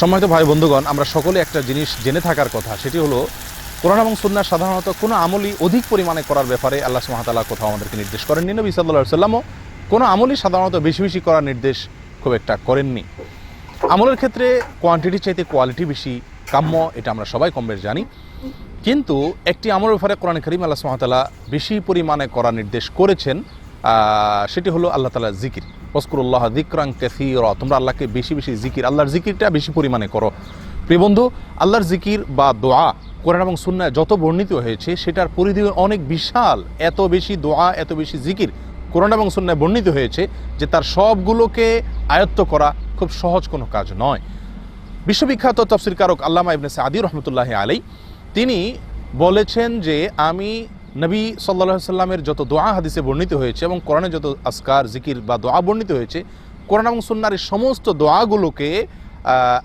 সম্মানিত ভাই বন্ধুগণ, আমরা সকলে একটা জিনিস জেনে থাকার কথা, সেটি হলো, কোরআন এবং সুন্নাহ সাধারণত কোনো আমলই অধিক পরিমাণে করার ব্যাপারে আল্লাহ সুহামতাল্লাহ কোথাও আমাদেরকে নির্দেশ করেননি। নবী সাল্লাহ সাল্লামও কোনো আমলই সাধারণত বেশি বেশি করার নির্দেশ খুব একটা করেননি। আমলের ক্ষেত্রে কোয়ান্টিটি চাইতে কোয়ালিটি বেশি কাম্য, এটা আমরা সবাই কম বেশ জানি। কিন্তু একটি আমলের ব্যাপারে কোরআন করিম আল্লাহ সুহামতাল্লাহ বেশি পরিমাণে করার নির্দেশ করেছেন সেটি হলো আল্লাহ তালা জিকির। ফসকুরুল্লাহ দিকরাং কাসীর। তোমরা আল্লাহকে বেশি বেশি জিকির, আল্লাহর জিকিরটা বেশি পরিমাণে করো। প্রিয় বন্ধু, আল্লাহর জিকির বা দোয়া কোরআন এবং সুন্নায় যত বর্ণিত হয়েছে, সেটার পরিধি অনেক বিশাল। এত বেশি দোয়া, এত বেশি জিকির কোরআন এবং সুন্নায় বর্ণিত হয়েছে যে তার সবগুলোকে আয়ত্ত করা খুব সহজ কোনো কাজ নয়। বিশ্ববিখ্যাত তফসির কারক আল্লামা ইবনে সাদি রহমতুল্লাহ আলাই তিনি বলেছেন যে, আমি নবী সাল্লা সাল্লামের যত দোয়া হাদিসে বর্ণিত হয়েছে এবং কোরআনে যত আসকার জিকির বা দোয়া বর্ণিত হয়েছে, কোরআন এবং সুন্নার এই সমস্ত দোয়াগুলোকে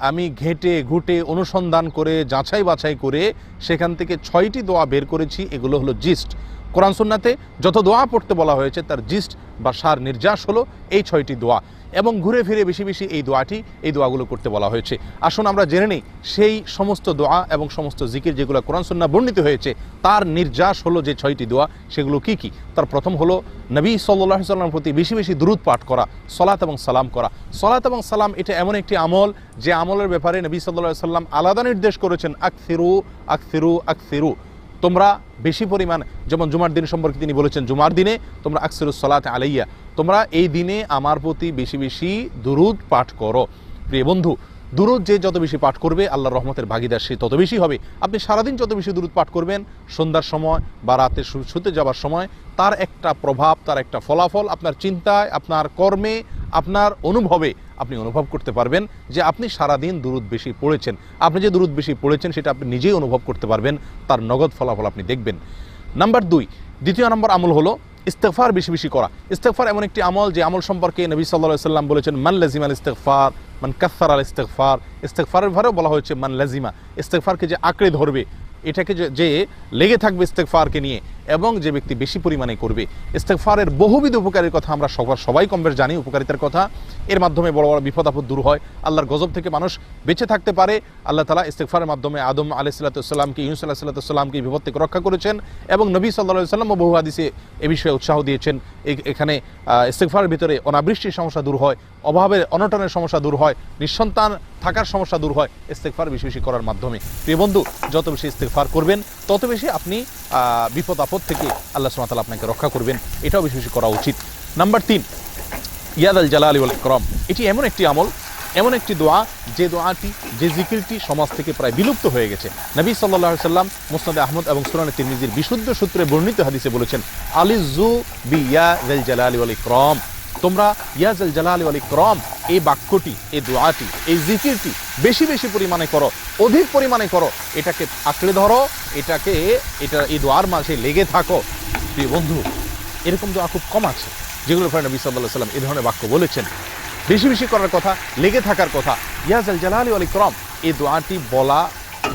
আমি ঘেঁটে, ঘুটে, অনুসন্ধান করে যাচাই বাছাই করে সেখান থেকে ছয়টি দোয়া বের করেছি। এগুলো হলো জিস্ট। কোরআন সুন্নাতে যত দোয়া পড়তে বলা হয়েছে, তার জিস্ট বা সার নির্যাস হলো এই ছয়টি দোয়া। এবং ঘুরে ফিরে বেশি বেশি এই দোয়াটি, এই দোয়াগুলো করতে বলা হয়েছে। আসুন আমরা জেনে নিই, সেই সমস্ত দোয়া এবং সমস্ত জিকির যেগুলো কোরআন সুন্না বর্ণিত হয়েছে, তার নির্যাস হলো যে ছয়টি দোয়া, সেগুলো কি কি? তার প্রথম হলো নবী সাল্লাহ সাল্লামের প্রতি বেশি বেশি দ্রুত পাঠ করা, সলাত এবং সালাম করা। সলাত এবং সালাম এটা এমন একটি আমল যে আমলের ব্যাপারে নবী সাল্লাহ সাল্লাম আলাদা নির্দেশ করেছেন, আকসিরু আকসিরু আকসিরু। তোমরা বেশি পরিমাণ, যেমন জুমার দিন সম্পর্কে তিনি বলেছেন, জুমার দিনে তোমরা আকসিরুস সালাত আলাইয়া, তোমরা এই দিনে আমার প্রতি বেশি বেশি দুরুদ পাঠ করো। প্রিয় বন্ধু, দুরুদ যে যত বেশি পাঠ করবে, আল্লাহর রহমতের ভাগিদার সে তত বেশি হবে। আপনি সারাদিন যত বেশি দুরুদ পাঠ করবেন, সন্ধ্যার সময় বা রাতে শুতে যাবার সময়, তার একটা প্রভাব, তার একটা ফলাফল আপনার চিন্তায়, আপনার কর্মে আপনার অনুভবে আপনি অনুভব করতে পারবেন যে আপনি সারাদিন দুরুদ বেশি পড়েছেন। আপনি যে দুরুদ বেশি পড়েছেন, সেটা আপনি নিজেই অনুভব করতে পারবেন, তার নগদ ফলাফল আপনি দেখবেন। নাম্বার দুই, দ্বিতীয় নম্বর আমল হলো ইস্তেগফার বেশি বেশি করা। ইস্তেগফার এমন একটি আমল যে আমল সম্পর্কে নবী সাল্লাহ সাল্লাম বলেছেন, মান লাজিম আল ইস্তেগফার, মান কাসার আল ইস্তেগফার। ইস্তেগফারের ভারেও বলা হয়েছে, মান লাজিমা। ইস্তেগফারকে যে আঁকড়ে ধরবে এটাকে যে- লেগে থাকবে ইস্তেগফারকে নিয়ে এবং যে ব্যক্তি বেশি পরিমাণে করবে ইস্তেগফারের বহুবিধ উপকারের কথা আমরা সবার সবাই কম বেশ জানি উপকারিতার কথা। এর মাধ্যমে বড় বড় বিপদ আপদ দূর হয়। আল্লাহর গজব থেকে মানুষ বেঁচে থাকতে পারে। আল্লাহ তালা ইস্তেগফারের মাধ্যমে আদম আলাহ সাল্লাতামকে ইউনুস আল্লাহ সাল্লাতামকে বিপদ থেকে রক্ষা করেছেন এবং নবী সাল্লাহ সাল্লাম বহু হাদিসে এ বিষয়ে উৎসাহ দিয়েছেন। এখানে আহ, ইস্তেগফারের ভিতরে অনাবৃষ্টির সমস্যা দূর হয় অভাবের অনটনের সমস্যা দূর হয় নিঃসন্তান থাকার সমস্যা দূর হয় ইস্তেগফার বেশি বেশি করার মাধ্যমে। প্রিয় বন্ধু যত বেশি ইস্তেগফার করবেন। তত বেশি আপনি বিপদ আপদ থেকে আল্লাহ সুমাতাল আপনাকে রক্ষা করবেন। এটাও বেশি বেশি করা উচিত। নাম্বার তিন ইয়াদ আল জালালি ওয়াল ক্রম এটি এমন একটি আমল, এমন একটি দোয়া, যে দোয়াটি, যে জিকিরটি সমাজ থেকে প্রায় বিলুপ্ত হয়ে গেছে। নবী সাল্লাহ সাল্লাম মুসনাদে আহমদ এবং সুরানে তিরমিজির বিশুদ্ধ সূত্রে বর্ণিত হাদিসে বলেছেন আলিজু বি ইয়া জাল জালালি ওয়াল ইকরাম। তোমরা ইয়াজ আল জালালি ওয়াল ইকরাম, এই বাক্যটি, এই দোয়াটি, এই জিকিরটি বেশি বেশি পরিমাণে করো, অধিক পরিমাণে করো, এটাকে আঁকড়ে ধরো, এটাকে, এটা, এই দোয়ার মাঝে লেগে থাকো। প্রিয় বন্ধু, এরকম দোয়া খুব কম আছে, যেগুলো ফের নবী সাল্লাহ সাল্লাম এই ধরনের বাক্য বলেছেন। বেশি বেশি করার কথা, লেগে থাকার কথা ইয়াজ আল জালালি আল ইকরাম, এই দোয়াটি বলা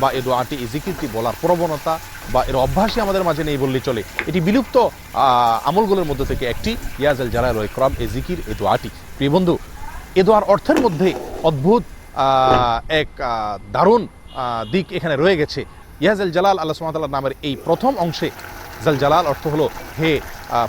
বা এই দোয়াটি, এই জিকিরটি বলার প্রবণতা বা এর অভ্যাসই আমাদের মাঝে নেই বললেই চলে। এটি বিলুপ্ত আমলগুলোর মধ্যে থেকে একটি। ইয়াজ আল জালাল আল ইকরাম এই জিকির, এ দোয়াটি। প্রিয় বন্ধু, এ দোয়ার অর্থের মধ্যে অদ্ভুত এক দারুণ দিক এখানে রয়ে গেছে। ইয়াজ আল জালাল, আল্লাহ সুমাতাল্লাহ নামের এই প্রথম অংশে জাল জালাল অর্থ হলো হে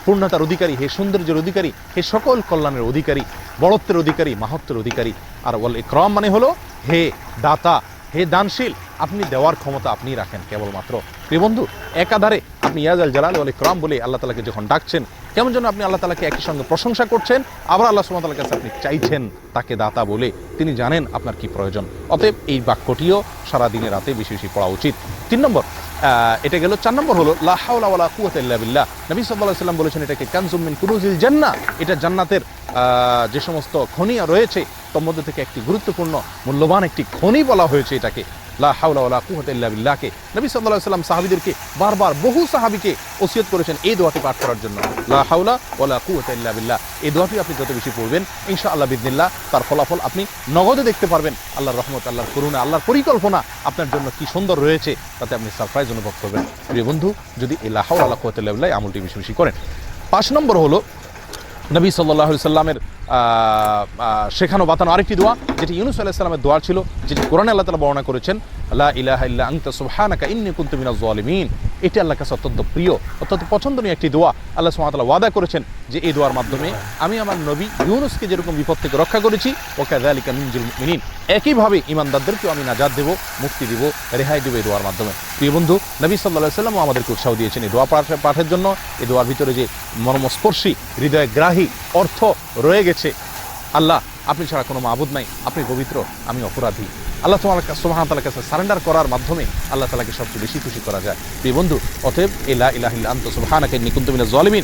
পূর্ণতার অধিকারী, হে সৌন্দর্যের অধিকারী, হে সকল কল্যাণের অধিকারী, বড়ত্বের অধিকারী মাহত্বের অধিকারী। আর ওয়াল ইকরাম মানে হলো হে দাতা, হে দানশীল আপনি দেওয়ার ক্ষমতা আপনি রাখেন কেবলমাত্র। প্রিয় বন্ধু, একাধারে আপনি ইয়াজ আল জালাল ওয়াল ইকরাম বলে আল্লাহ তালাকে যখন ডাকছেন, কেমন যেন আপনি আল্লাহ তালাকে একই সঙ্গে প্রশংসা করছেন, আবার আল্লাহ সুমতালার কাছে আপনি চাইছেন তাকে দাতা বলে। তিনি জানেন আপনার কি প্রয়োজন। অতএব এই বাক্যটিও সারা দিনে রাতে বেশি বেশি পড়া উচিত। তিন নম্বর এটা গেল চার নম্বর হলো, লা হাওলা ওয়ালা বিল্লাহ। নবী আলাইহি সাল্লাম বলেছেন, এটাকে কানজুম মিন জান্না এটা জান্নাতের যে সমস্ত খনি রয়েছে, তোর মধ্যে থেকে একটি গুরুত্বপূর্ণ, মূল্যবান একটি খনি বলা হয়েছে এটাকে। লা হাওলা ওয়ালা কুওয়াতা ইল্লা বিল্লাহকে। নবী আলাইহি সাল্লাম সাহাবীদেরকে বারবার বহু সাহাবীকে ওসিয়ত করেছেন এই দোয়াটি পাঠ করার জন্য। লা হাওলা ওয়ালা কুওয়াতা ইল্লা বিল্লাহ। এই দোয়াটি আপনি যত বেশি পড়বেন, ইনশাআল্লাহ বিদিনিল্লাহ তার ফলাফল আপনি নগদে দেখতে পারবেন। আল্লাহর রহমত, আল্লাহর করুণা, আল্লাহর পরিকল্পনা আপনার জন্য কি সুন্দর রয়েছে, তাতে আপনি সারপ্রাইজ অনুভব করবেন। প্রিয় বন্ধু, যদি এই লাহাউল আল্লাহ কুওয়াতা ইল্লা বিল্লাহ আমলটি বেশি বেশি করেন। পাঁচ নম্বর হলো নবী সাল্লাহ সাল্লামের শেখানো বাতানো আরেকটি দোয়া, যেটি ইউনুস আল্লাহ সাল্লামের দোয়া ছিল, যেটি কোরআনে আল্লাহ তালা বর্ণনা করেছেন। আল্লাহ ইলাহা ইল্লা আনতা সুবহানাকা ইন্নী কুনতু মিনাজ জালিমিন। এটি আল্লাহর কাছে অত্যন্ত প্রিয়, অত্যন্ত পছন্দনীয় একটি দোয়া। আল্লাহ সুবহানাহু ওয়া ওয়াদা করেছেন যে এই দোয়ার মাধ্যমে আমি আমার নবী ইউনুসকে যেরকম বিপদ থেকে রক্ষা করেছি ও কাযালিকা মিনজুল মুমিনিন। একইভাবে ইমানদারদেরকেও আমি নাজাত দেব, মুক্তি দেব, রেহাই দেব এই দোয়ার মাধ্যমে। প্রিয় বন্ধু, নবী সাল্লাহ সাল্লামও আমাদেরকে উৎসাহ দিয়েছেন এই দোয়া পাঠ- পাঠের জন্য। এই দোয়ার ভিতরে যে মর্মস্পর্শী, হৃদয়গ্রাহী অর্থ রয়ে গেছে। আল্লাহ, আপনি ছাড়া কোনো মাবুদ নাই, আপনি পবিত্র, আমি অপরাধী। আল্লাহ তোমার সোহান তালার কাছে সারেন্ডার করার মাধ্যমে আল্লাহ তালাকে সবচেয়ে বেশি খুশি করা যায়। প্রিয় বন্ধু, অতএব এলা ইলাহিল্লা আন্ত সোহানাকে নিকুন্তমিনা জলিমিন।